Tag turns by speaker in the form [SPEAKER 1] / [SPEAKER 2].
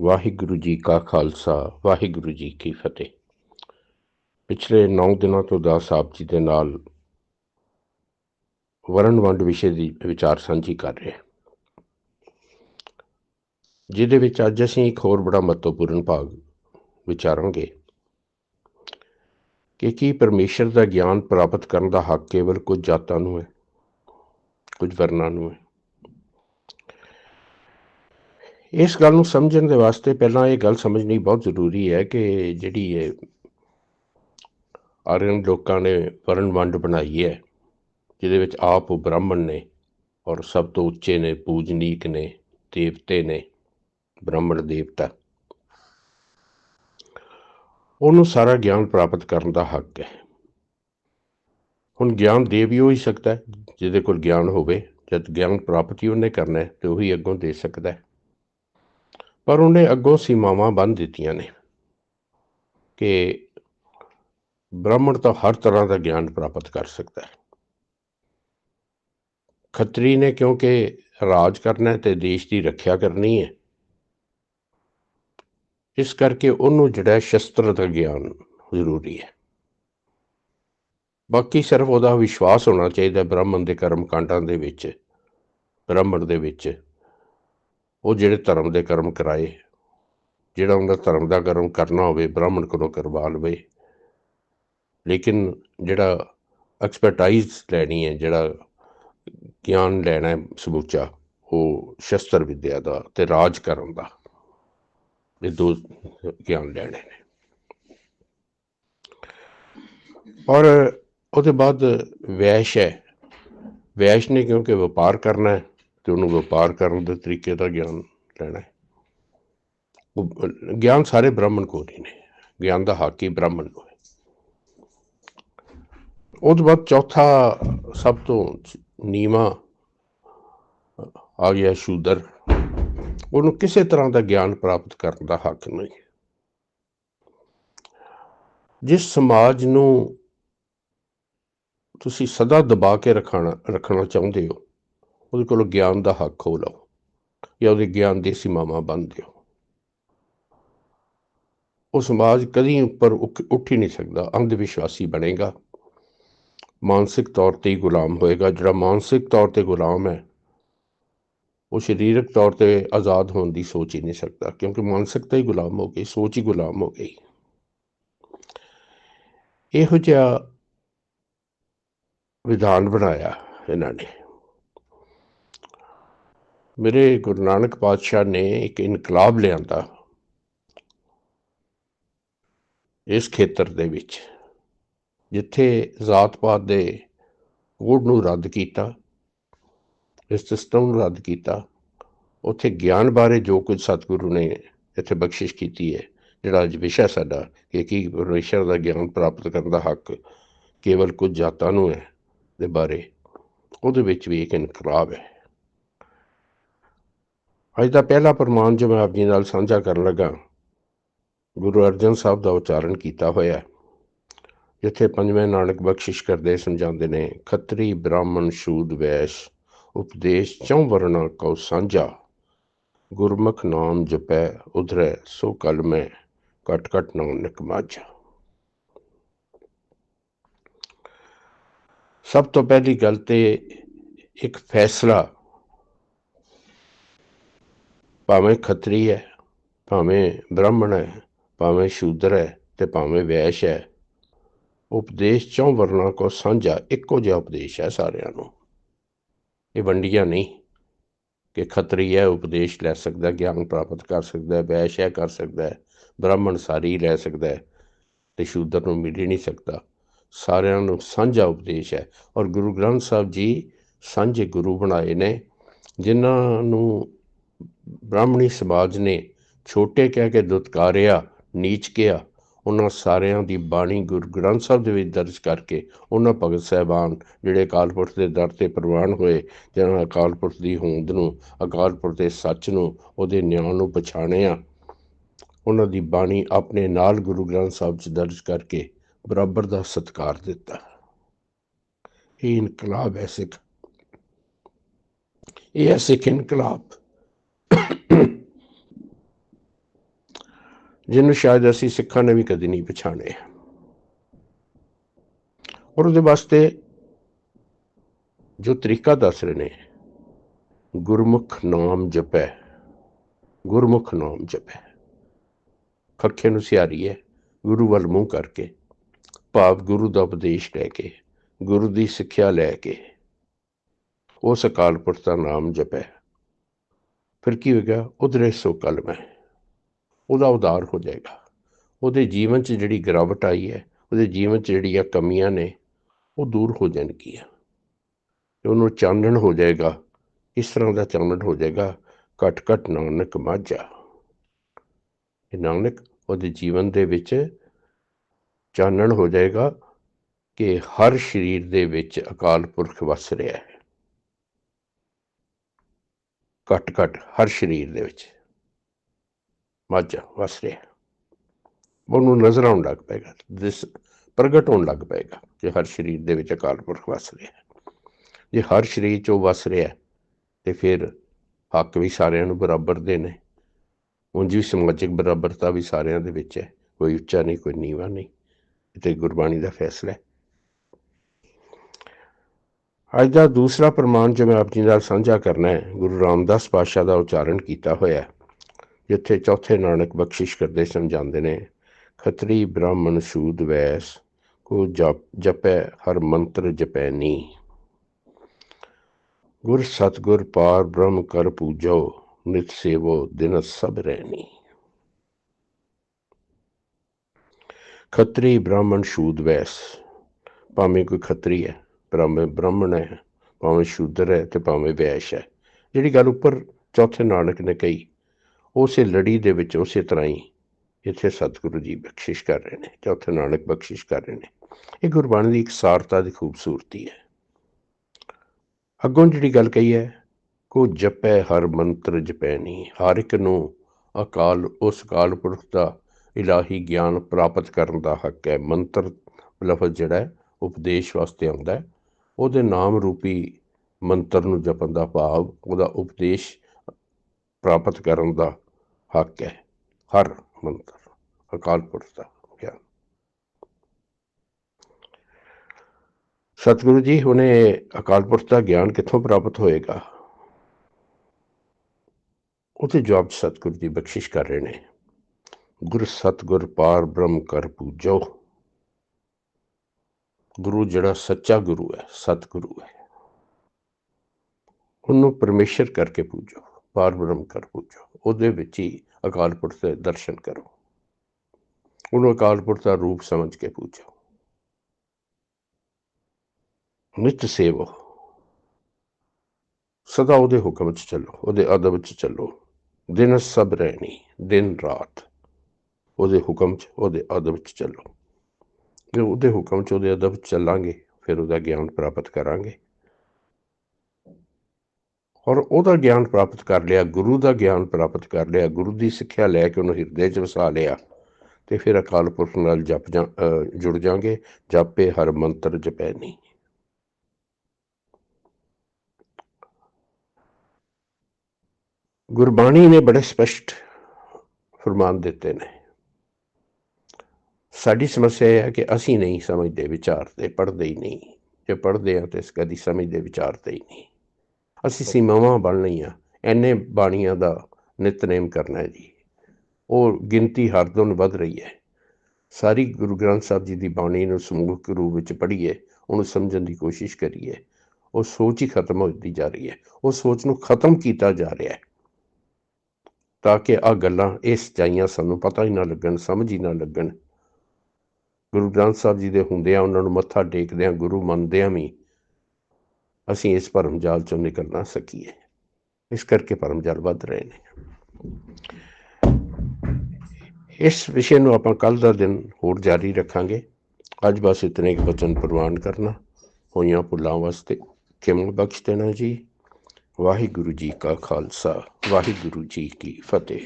[SPEAKER 1] ਵਾਹਿਗੁਰੂ ਜੀ ਕਾ ਖਾਲਸਾ, ਵਾਹਿਗੁਰੂ ਜੀ ਕੀ ਫਤਿਹ। ਪਿਛਲੇ 9 ਦਿਨਾਂ ਤੋਂ ਦਾਸ ਸਾਹਿਬ ਜੀ ਦੇ ਨਾਲ ਵਰਣ ਵੰਡ ਵਿਸ਼ੇ ਦੀ ਵਿਚਾਰ ਸਾਂਝੀ ਕਰ ਰਹੇ ਹਾਂ। ਜਿਹਦੇ ਵਿੱਚ ਅੱਜ ਅਸੀਂ ਇੱਕ ਹੋਰ ਬੜਾ ਮਹੱਤਵਪੂਰਨ ਭਾਗ ਵਿਚਾਰਾਂਗੇ ਕਿ ਕੀ ਪਰਮੇਸ਼ਰ ਦਾ ਗਿਆਨ ਪ੍ਰਾਪਤ ਕਰਨ ਦਾ ਹੱਕ ਕੇਵਲ ਕੁਝ ਜਾਤਾਂ ਨੂੰ ਹੈ, ਕੁਝ ਵਰਨਾਂ ਨੂੰ ਹੈ। ਇਸ ਗੱਲ ਨੂੰ ਸਮਝਣ ਦੇ ਵਾਸਤੇ ਪਹਿਲਾਂ ਇਹ ਗੱਲ ਸਮਝਣੀ ਬਹੁਤ ਜ਼ਰੂਰੀ ਹੈ ਕਿ ਜਿਹੜੀ ਇਹ ਆਰੀਅਨ ਲੋਕਾਂ ਨੇ ਵਰਣ ਵੰਡ ਬਣਾਈ ਹੈ, ਜਿਹਦੇ ਵਿੱਚ ਆਪ ਉਹ ਬ੍ਰਾਹਮਣ ਨੇ ਔਰ ਸਭ ਤੋਂ ਉੱਚੇ ਨੇ, ਪੂਜਨੀਕ ਨੇ, ਦੇਵਤੇ ਨੇ, ਬ੍ਰਾਹਮਣ ਦੇਵਤਾ। ਉਹਨੂੰ ਸਾਰਾ ਗਿਆਨ ਪ੍ਰਾਪਤ ਕਰਨ ਦਾ ਹੱਕ ਹੈ। ਹੁਣ ਗਿਆਨ ਦੇ ਵੀ ਹੋ ਹੀ ਸਕਦਾ ਜਿਹਦੇ ਕੋਲ ਗਿਆਨ ਹੋਵੇ, ਜਦ ਗਿਆਨ ਪ੍ਰਾਪਤੀ ਉਹਨੇ ਕਰਨਾ ਹੈ, ਤੇ ਉਹੀ ਅੱਗੋਂ ਦੇ ਸਕਦਾ ਹੈ। ਪਰ ਉਹਨੇ ਅੱਗੋਂ ਸੀਮਾਵਾਂ ਬੰਨ ਦਿੱਤੀਆਂ ਨੇ ਕਿ ਬ੍ਰਾਹਮਣ ਤਾਂ ਹਰ ਤਰ੍ਹਾਂ ਦਾ ਗਿਆਨ ਪ੍ਰਾਪਤ ਕਰ ਸਕਦਾ ਹੈ। ਖੱਤਰੀ ਨੇ ਕਿਉਂਕਿ ਰਾਜ ਕਰਨਾ ਹੈ ਤੇ ਦੇਸ਼ ਦੀ ਰੱਖਿਆ ਕਰਨੀ ਹੈ, ਇਸ ਕਰਕੇ ਉਹਨੂੰ ਜਿਹੜਾ ਸ਼ਸਤਰ ਦਾ ਗਿਆਨ ਜ਼ਰੂਰੀ ਹੈ। ਬਾਕੀ ਸਿਰਫ ਉਹਦਾ ਵਿਸ਼ਵਾਸ ਹੋਣਾ ਚਾਹੀਦਾ ਬ੍ਰਾਹਮਣ ਦੇ ਕਰਮ ਕਾਂਡਾਂ ਦੇ ਵਿੱਚ, ਬ੍ਰਾਹਮਣ ਦੇ ਵਿੱਚ। ਉਹ ਜਿਹੜੇ ਧਰਮ ਦੇ ਕਰਮ ਕਰਾਏ, ਜਿਹੜਾ ਉਹਨਾਂ ਧਰਮ ਦਾ ਕਰਮ ਕਰਨਾ ਹੋਵੇ, ਬ੍ਰਾਹਮਣ ਕੋਲੋਂ ਕਰਵਾ ਲਵੇ। ਲੇਕਿਨ ਜਿਹੜਾ ਐਕਸਪਰਟਾਈਜ਼ ਲੈਣੀ ਹੈ, ਜਿਹੜਾ ਗਿਆਨ ਲੈਣਾ ਹੈ ਸਮੁੱਚਾ, ਉਹ ਸ਼ਸਤਰ ਵਿਦਿਆ ਦਾ ਤੇ ਰਾਜ ਕਰਨ ਦਾ, ਇਹ ਦੋ ਗਿਆਨ ਲੈਣੇ ਨੇ। ਔਰ ਉਹਦੇ ਬਾਅਦ ਵੈਸ਼ ਹੈ। ਵੈਸ਼ ਨੇ ਕਿਉਂਕਿ ਵਪਾਰ ਕਰਨਾ ਹੈ ਤੇ ਉਹਨੂੰ ਵਪਾਰ ਕਰਨ ਦੇ ਤਰੀਕੇ ਦਾ ਗਿਆਨ ਲੈਣਾ ਹੈ। ਗਿਆਨ ਸਾਰੇ ਬ੍ਰਾਹਮਣ ਕੋਲ ਹੀ ਨੇ। ਗਿਆਨ ਦਾ ਹੱਕ ਹੀ ਬ੍ਰਾਹਮਣ ਨੂੰ ਹੈ। ਉਹ ਤੋਂ ਬਾਅਦ ਚੌਥਾ ਸਭ ਤੋਂ ਨੀਵਾ ਆ ਗਿਆ ਸ਼ੂਦਰ। ਉਹਨੂੰ ਕਿਸੇ ਤਰ੍ਹਾਂ ਦਾ ਗਿਆਨ ਪ੍ਰਾਪਤ ਕਰਨ ਦਾ ਹੱਕ ਨਹੀਂ ਜਿਸ ਸਮਾਜ ਨੂੰ ਤੁਸੀਂ ਸਦਾ ਦਬਾ ਕੇ ਰੱਖਣਾ ਰੱਖਣਾ ਚਾਹੁੰਦੇ ਹੋ ਉਹਦੇ ਕੋਲ ਗਿਆਨ ਦਾ ਹੱਕ ਹੋ ਲਓ ਜਾਂ ਉਹਦੇ ਗਿਆਨ ਦੀ ਸੀਮਾਵਾਂ ਬੰਨ ਦਿਓ। ਉਹ ਸਮਾਜ ਕਦੀ ਉੱਪਰ ਉੱਠ ਹੀ ਨਹੀਂ ਸਕਦਾ ਅੰਧ ਵਿਸ਼ਵਾਸੀ ਬਣੇਗਾ। ਮਾਨਸਿਕ ਤੌਰ ਤੇ ਹੀ ਗੁਲਾਮ ਹੋਏਗਾ। ਜਿਹੜਾ ਮਾਨਸਿਕ ਤੌਰ ਤੇ ਗੁਲਾਮ ਹੈ, ਉਹ ਸਰੀਰਕ ਤੌਰ ਤੇ ਆਜ਼ਾਦ ਹੋਣ ਦੀ ਸੋਚ ਹੀ ਨਹੀਂ ਸਕਦਾ, ਕਿਉਂਕਿ ਮਾਨਸਿਕਤਾ ਹੀ ਗੁਲਾਮ ਹੋ ਗਈ, ਸੋਚ ਹੀ ਗੁਲਾਮ ਹੋ ਗਈ। ਇਹੋ ਜਿਹਾ ਵਿਧਾਨ ਬਣਾਇਆ ਇਹਨਾਂ ਨੇ। ਮੇਰੇ ਗੁਰੂ ਨਾਨਕ ਪਾਤਸ਼ਾਹ ਨੇ ਇੱਕ ਇਨਕਲਾਬ ਲਿਆਂਦਾ ਇਸ ਖੇਤਰ ਦੇ ਵਿੱਚ, ਜਿੱਥੇ ਜ਼ਾਤ-ਪਾਤ ਦੇ ਕੋਡ ਨੂੰ ਰੱਦ ਕੀਤਾ, ਇਸ ਸਿਸਟਮ ਨੂੰ ਰੱਦ ਕੀਤਾ, ਉੱਥੇ ਗਿਆਨ ਬਾਰੇ ਜੋ ਕੁਝ ਸਤਿਗੁਰੂ ਨੇ ਇੱਥੇ ਬਖਸ਼ਿਸ਼ ਕੀਤੀ ਹੈ, ਜਿਹੜਾ ਅੱਜ ਵਿਸ਼ਾ ਸਾਡਾ ਕਿ ਕੀ ਪਰਮੇਸ਼ਰ ਦਾ ਗਿਆਨ ਪ੍ਰਾਪਤ ਕਰਨ ਦਾ ਹੱਕ ਕੇਵਲ ਕੁਝ ਜਾਤਾਂ ਨੂੰ ਹੈ, ਦੇ ਬਾਰੇ, ਉਹਦੇ ਵਿੱਚ ਵੀ ਇੱਕ ਇਨਕਲਾਬ ਹੈ। ਅੱਜ ਦਾ ਪਹਿਲਾ ਪ੍ਰਮਾਣ ਜੋ ਮੈਂ ਆਪ ਜੀ ਨਾਲ ਸਾਂਝਾ ਕਰਨ ਲੱਗਾ, ਗੁਰੂ ਅਰਜਨ ਸਾਹਿਬ ਦਾ ਉਚਾਰਨ ਕੀਤਾ ਹੋਇਆ ਜਿੱਥੇ ਪੰਜਵੇਂ ਨਾਨਕ ਬਖਸ਼ਿਸ਼ ਕਰਦੇ ਸਮਝਾਉਂਦੇ ਨੇ, ਖੱਤਰੀ ਬ੍ਰਾਹਮਣ ਸ਼ੂਦ ਵੈਸ਼, ਉਪਦੇਸ਼ ਚੌ ਵਰਣਾ ਕਉ ਸਾਂਝਾ, ਗੁਰਮੁਖ ਨਾਮ ਜਪੈ ਉਧਰੈ, ਸੋ ਕਲਮੈ ਕਟ ਕਟ ਨਾਨਕ ਮਾਝਾ। ਸਭ ਤੋਂ ਪਹਿਲੀ ਗੱਲ ਤੇ ਇੱਕ ਫੈਸਲਾ ਭਾਵੇਂ ਖੱਤਰੀ ਹੈ, ਭਾਵੇਂ ਬ੍ਰਾਹਮਣ ਹੈ, ਭਾਵੇਂ ਸ਼ੂਦਰ ਹੈ ਤੇ ਭਾਵੇਂ ਵੈਸ਼ ਹੈ, ਉਪਦੇਸ਼ ਚੋਂ ਵਰਨਾ ਕੋ ਸਾਂਝਾ ਇੱਕੋ ਜਿਹਾ ਉਪਦੇਸ਼ ਹੈ ਸਾਰਿਆਂ ਨੂੰ। ਇਹ ਵੰਡੀਆਂ ਨਹੀਂ ਕਿ ਖੱਤਰੀ ਹੈ, ਉਪਦੇਸ਼ ਲੈ ਸਕਦਾ ਗਿਆਨ ਪ੍ਰਾਪਤ ਕਰ ਸਕਦਾ ਵੈਸ਼ ਹੈ, ਕਰ ਸਕਦਾ ਬ੍ਰਾਹਮਣ ਸਾਰੀ ਲੈ ਸਕਦਾ ਤੇ ਸ਼ੂਦਰ ਨੂੰ ਮਿਲ ਨਹੀਂ ਸਕਦਾ। ਸਾਰਿਆਂ ਨੂੰ ਸਾਂਝਾ ਉਪਦੇਸ਼ ਹੈ ਔਰ ਗੁਰੂ ਗ੍ਰੰਥ ਸਾਹਿਬ ਜੀ ਸਾਂਝੇ ਗੁਰੂ ਬਣਾਏ ਨੇ, ਜਿਨ੍ਹਾਂ ਨੂੰ ਬ੍ਰਾਹਮਣੀ ਸਮਾਜ ਨੇ ਛੋਟੇ ਕਹਿ ਕੇ ਦੁਤਕਾਰਿਆ, ਨੀਚ ਕਿਹਾ। ਉਹਨਾਂ ਸਾਰਿਆਂ ਦੀ ਬਾਣੀ ਗੁਰੂ ਗ੍ਰੰਥ ਸਾਹਿਬ ਦੇ ਵਿੱਚ ਦਰਜ ਕਰਕੇ ਉਹਨਾਂ ਭਗਤ ਸਹਿਬਾਨ ਜਿਹੜੇ ਅਕਾਲ ਪੁਰਖ ਦੇ ਦਰ ਤੇ ਪ੍ਰਵਾਨ ਹੋਏ ਜਿਨ੍ਹਾਂ ਅਕਾਲ ਪੁਰਖ ਦੀ ਹੋਂਦ ਨੂੰ, ਅਕਾਲ ਪੁਰਖ ਦੇ ਸੱਚ ਨੂੰ, ਉਹਦੇ ਨਿਆਂ ਨੂੰ ਪਛਾਣਿਆ। ਉਹਨਾਂ ਦੀ ਬਾਣੀ ਆਪਣੇ ਨਾਲ ਗੁਰੂ ਗ੍ਰੰਥ ਸਾਹਿਬ 'ਚ ਦਰਜ ਕਰਕੇ ਬਰਾਬਰ ਦਾ ਸਤਕਾਰ ਦਿੱਤਾ। ਇਹ ਇਨਕਲਾਬ ਹੈ ਸਿੱਖ। ਇਹ ਹੈ ਸਿੱਖ ਇਨਕਲਾਬ। ਜਿਹਨੂੰ ਸ਼ਾਇਦ ਅਸੀਂ ਸਿੱਖਾਂ ਨੇ ਵੀ ਕਦੇ ਨਹੀਂ ਪਛਾਣਿਆ ਔਰ ਉਹਦੇ ਵਾਸਤੇ ਜੋ ਤਰੀਕਾ ਦੱਸ ਰਹੇ ਨੇ, ਗੁਰਮੁਖ ਨਾਮ ਜਪੈ, ਗੁਰਮੁਖ ਨਾਮ ਜਪੈ। ਖੱਖੇ ਨੂੰ ਸਿਆਰੀ ਹੈ ਗੁਰੂ ਵੱਲ ਮੂੰਹ ਕਰਕੇ, ਭਾਵ ਗੁਰੂ ਦਾ ਉਪਦੇਸ਼ ਲੈ ਕੇ, ਗੁਰੂ ਦੀ ਸਿੱਖਿਆ ਲੈ ਕੇ, ਉਸ ਅਕਾਲ ਪੁਰਖ ਦਾ ਨਾਮ ਜਪੈ। ਫਿਰ ਕੀ ਹੋਏਗਾ ਉਧਰੇ ਸੋ ਕਲਮ ਹੈ। ਉਹਦਾ ਉਧਾਰ ਹੋ ਜਾਏਗਾ। ਉਹਦੇ ਜੀਵਨ 'ਚ ਜਿਹੜੀ ਗਿਰਾਵਟ ਆਈ ਹੈ, ਉਹਦੇ ਜੀਵਨ 'ਚ ਜਿਹੜੀਆਂ ਕਮੀਆਂ ਨੇ, ਉਹ ਦੂਰ ਹੋ ਜਾਣਗੀਆਂ। ਤੇ ਉਹਨੂੰ ਚਾਨਣ ਹੋ ਜਾਏਗਾ, ਇਸ ਤਰ੍ਹਾਂ ਦਾ ਚਾਨਣ ਹੋ ਜਾਏਗਾ ਘਟ ਘਟ ਨਾਨਕ ਮਾਝਾ। ਇਹ ਨਾਨਕ ਉਹਦੇ ਜੀਵਨ ਦੇ ਵਿੱਚ ਚਾਨਣ ਹੋ ਜਾਏਗਾ ਕਿ ਹਰ ਸਰੀਰ ਦੇ ਵਿੱਚ ਅਕਾਲ ਪੁਰਖ ਵਸ ਰਿਹਾ ਹੈ। ਘਟ ਘਟ ਹਰ ਸਰੀਰ ਦੇ ਵਿੱਚ। ਮਾਝਾ ਵਸ ਰਿਹਾ ਉਹਨੂੰ ਨਜ਼ਰ ਆਉਣ ਲੱਗ ਪਏਗਾ ਦਿਸ ਪ੍ਰਗਟ ਹੋਣ ਲੱਗ ਪਏਗਾ ਕਿ ਹਰ ਸਰੀਰ ਦੇ ਵਿੱਚ ਅਕਾਲ ਪੁਰਖ ਵਸ ਰਿਹਾ ਜੇ ਹਰ ਸਰੀਰ 'ਚ ਉਹ ਵਸ ਰਿਹਾ ਹੈ, ਤੇ ਫਿਰ ਹੱਕ ਵੀ ਸਾਰਿਆਂ ਨੂੰ ਬਰਾਬਰ ਦੇ ਨੇ। ਉਂਝ ਵੀ ਸਮਾਜਿਕ ਬਰਾਬਰਤਾ ਵੀ ਸਾਰਿਆਂ ਦੇ ਵਿੱਚ ਹੈ ਕੋਈ ਉੱਚਾ ਨਹੀਂ ਕੋਈ ਨੀਵਾਂ ਨਹੀਂ ਇਹ ਤੇ ਗੁਰਬਾਣੀ ਦਾ ਫੈਸਲਾ ਹੈ। ਅੱਜ ਦਾ ਦੂਸਰਾ ਪ੍ਰਮਾਣ ਜੋ ਮੈਂ ਆਪ ਜੀ ਨਾਲ ਸਾਂਝਾ ਕਰਨਾ ਹੈ ਗੁਰੂ ਰਾਮਦਾਸ ਪਾਤਸ਼ਾਹ ਦਾ ਉਚਾਰਨ ਕੀਤਾ ਹੋਇਆ ਹੈ। ਜਿੱਥੇ ਚੌਥੇ ਨਾਨਕ ਬਖਸ਼ਿਸ਼ ਕਰਦੇ ਸਮਝਾਉਂਦੇ ਨੇ, ਖਤਰੀ ਬ੍ਰਾਹਮਣ ਸ਼ੂਦ ਵੈਸ, ਕੋ ਜਪ, ਜਪੈ, ਹਰ ਮੰਤਰ ਜਪੈ ਨੀ। ਗੁਰ ਸਤਗੁਰ ਪਾਰ ਬ੍ਰਹਮ ਕਰ ਪੂਜੋ, ਨਿਤ ਸੇਵੋ ਦਿਨ ਸਭ ਰਹਿਣੀ ਖੱਤਰੀ ਬ੍ਰਾਹਮਣ ਸ਼ੂਦ ਵੈਸ, ਭਾਵੇਂ ਕੋਈ ਖੱਤਰੀ ਹੈ, ਭਾਵੇਂ ਬ੍ਰਾਹਮਣ ਹੈ, ਭਾਵੇਂ ਸ਼ੂਦਰ ਹੈ ਤੇ ਭਾਵੇਂ ਵੈਸ਼ ਹੈ। ਜਿਹੜੀ ਗੱਲ ਉੱਪਰ ਚੌਥੇ ਨਾਨਕ ਨੇ ਕਹੀ ਉਸੇ ਲੜੀ ਦੇ ਵਿੱਚ ਉਸੇ ਤਰ੍ਹਾਂ ਹੀ ਇੱਥੇ ਸਤਿਗੁਰੂ ਜੀ ਬਖਸ਼ਿਸ਼ ਕਰ ਰਹੇ ਨੇ ਜਾਂ ਉੱਥੇ ਨਾਨਕ ਬਖਸ਼ਿਸ਼ ਕਰ ਰਹੇ ਨੇ। ਇਹ ਗੁਰਬਾਣੀ ਦੀ ਇੱਕ ਸਾਰਤਾ ਦੀ ਖੂਬਸੂਰਤੀ ਹੈ। ਅੱਗੋਂ ਜਿਹੜੀ ਗੱਲ ਕਹੀ ਹੈ, ਕੋ ਜਪੈ ਹਰ ਮੰਤਰ ਜਪੈ ਨਹੀਂ ਹਰ ਇੱਕ ਨੂੰ ਅਕਾਲ, ਉਸ ਅਕਾਲ ਪੁਰਖ ਦਾ ਇਲਾਹੀ ਗਿਆਨ ਪ੍ਰਾਪਤ ਕਰਨ ਦਾ ਹੱਕ ਹੈ। ਮੰਤਰ ਲਫ਼ਜ਼ ਜਿਹੜਾ ਉਪਦੇਸ਼ ਵਾਸਤੇ ਆਉਂਦਾ ਹੈ। ਉਹਦੇ ਨਾਮ ਰੂਪੀ ਮੰਤਰ ਨੂੰ ਜਪਣ ਦਾ ਭਾਵ, ਉਹਦਾ ਉਪਦੇਸ਼ ਪ੍ਰਾਪਤ ਕਰਨ ਦਾ ਹੱਕ ਹੈ ਹਰ ਮੰਤਰ ਅਕਾਲ ਪੁਰਖ ਦਾ ਗਿਆਨ ਸਤਿਗੁਰੂ ਜੀ ਹੁਣੇ ਅਕਾਲ ਪੁਰਖ ਦਾ ਗਿਆਨ ਕਿੱਥੋਂ ਪ੍ਰਾਪਤ ਹੋਏਗਾ ਉਹਦੇ ਜਵਾਬ ਸਤਿਗੁਰੂ ਜੀ ਬਖਸ਼ਿਸ਼ ਕਰ ਰਹੇ ਨੇ ਗੁਰ ਸਤਗੁਰ ਪਾਰ ਬ੍ਰਹਮ ਕਰ ਪੂਜੋ ਗੁਰੂ ਜਿਹੜਾ ਸੱਚਾ ਗੁਰੂ ਹੈ ਸਤਿਗੁਰੂ ਹੈ ਉਹਨੂੰ ਪਰਮੇਸ਼ਰ ਕਰਕੇ ਪੂਜੋ ਪਾਰ ਬ੍ਰਹਮ ਕਰ ਪੂਜੋ। ਉਹਦੇ ਵਿੱਚ ਹੀ ਅਕਾਲ ਪੁਰਖ ਦੇ ਦਰਸ਼ਨ ਕਰੋ। ਉਹਨੂੰ ਅਕਾਲ ਪੁਰਖ ਦਾ ਰੂਪ ਸਮਝ ਕੇ ਪੂਜੋ। ਨਿਤ ਸੇਵੋ। ਸਦਾ ਉਹਦੇ ਹੁਕਮ 'ਚ ਚੱਲੋ, ਉਹਦੇ ਅਦਬ 'ਚ ਚੱਲੋ। ਦਿਨ ਸਭ ਰਹਿਣੀ, ਦਿਨ ਰਾਤ। ਉਹਦੇ ਹੁਕਮ 'ਚ, ਉਹਦੇ ਅਦਬ 'ਚ ਚੱਲੋ। ਜੇ ਉਹਦੇ ਹੁਕਮ 'ਚ, ਉਹਦੇ ਅਦਬ 'ਚ ਚੱਲਾਂਗੇ, ਫਿਰ ਉਹਦਾ ਗਿਆਨ ਪ੍ਰਾਪਤ ਕਰਾਂਗੇ। ਔਰ ਉਹਦਾ ਗਿਆਨ ਪ੍ਰਾਪਤ ਕਰ ਲਿਆ, ਗੁਰੂ ਦਾ ਗਿਆਨ ਪ੍ਰਾਪਤ ਕਰ ਲਿਆ, ਗੁਰੂ ਦੀ ਸਿੱਖਿਆ ਲੈ ਕੇ ਉਹਨੂੰ ਹਿਰਦੇ 'ਚ ਵਸਾ ਲਿਆ ਤੇ ਫਿਰ ਅਕਾਲ ਪੁਰਖ ਨਾਲ ਜਪ ਜਾਂ ਜੁੜ ਜਾਾਂਗੇ। ਜਪੇ ਹਰ ਮੰਤਰ ਜਪੈ ਨਹੀਂ। ਗੁਰਬਾਣੀ ਨੇ ਬੜੇ ਸਪਸ਼ਟ ਫਰਮਾਨ ਦਿੱਤੇ ਨੇ। ਸਾਡੀ ਸਮੱਸਿਆ ਇਹ ਹੈ ਕਿ ਅਸੀਂ ਨਹੀਂ ਸਮਝਦੇ ਵਿਚਾਰਦੇ ਪੜ੍ਹਦੇ ਹੀ ਨਹੀਂ। ਜੇ ਪੜ੍ਹਦੇ ਆ ਤੇ ਕਦੀ ਸਮਝਦੇ, ਵਿਚਾਰਦੇ ਹੀ ਨਹੀਂ। ਅਸੀਂ ਸੀਮਾਵਾਂ ਬਣ ਲਈਆਂ। ਐਨੇ ਬਾਣੀਆਂ ਦਾ ਨਿਤਨੇਮ ਕਰਨਾ ਹੈ ਜੀ। ਉਹ ਗਿਣਤੀ ਹਰ ਦਿਨ ਵੱਧ ਰਹੀ ਹੈ। ਸਾਰੀ ਗੁਰੂ ਗ੍ਰੰਥ ਸਾਹਿਬ ਜੀ ਦੀ ਬਾਣੀ ਨੂੰ ਸਮੂਹਿਕ ਰੂਪ ਵਿੱਚ ਪੜ੍ਹੀਏ, ਉਹਨੂੰ ਸਮਝਣ ਦੀ ਕੋਸ਼ਿਸ਼ ਕਰੀਏ, ਉਹ ਸੋਚ ਹੀ ਖਤਮ ਹੁੰਦੀ ਜਾ ਰਹੀ ਹੈ। ਉਹ ਸੋਚ ਨੂੰ ਖਤਮ ਕੀਤਾ ਜਾ ਰਿਹਾ ਹੈ। ਤਾਂ ਕਿ ਆ ਗੱਲਾਂ ਇਹ ਸੱਚਾਈਆਂ ਸਾਨੂੰ ਪਤਾ ਹੀ ਨਾ ਲੱਗਣ, ਸਮਝ ਹੀ ਨਾ ਲੱਗਣ। ਗੁਰੂ ਗ੍ਰੰਥ ਸਾਹਿਬ ਜੀ ਦੇ ਹੁੰਦਿਆਂ ਉਹਨਾਂ ਨੂੰ ਮੱਥਾ ਟੇਕਦਿਆਂ, ਗੁਰੂ ਮੰਨਦਿਆਂ ਵੀ ਅਸੀਂ ਇਸ ਭਰਮ ਜਾਲ ਚੋਂ ਨਿਕਲ ਨਾ ਸਕੀਏ। ਇਸ ਕਰਕੇ ਭਰਮ ਜਾਲ ਵੱਧ ਰਹੇ ਨੇ। ਇਸ ਵਿਸ਼ੇ ਨੂੰ ਆਪਾਂ ਕੱਲ ਦਾ ਦਿਨ ਹੋਰ ਜਾਰੀ ਰੱਖਾਂਗੇ। ਅੱਜ ਬਸ ਇਤਨੇ ਕੁ ਬਚਨ ਪ੍ਰਵਾਨ ਕਰਨਾ। ਹੋਈਆਂ ਭੁੱਲਾਂ ਵਾਸਤੇ ਖਿਮਾ ਬਖਸ਼ ਦੇਣਾ ਜੀ। ਵਾਹਿਗੁਰੂ ਜੀ ਕਾ ਖਾਲਸਾ, ਵਾਹਿਗੁਰੂ ਜੀ ਕੀ ਫਤਿਹ।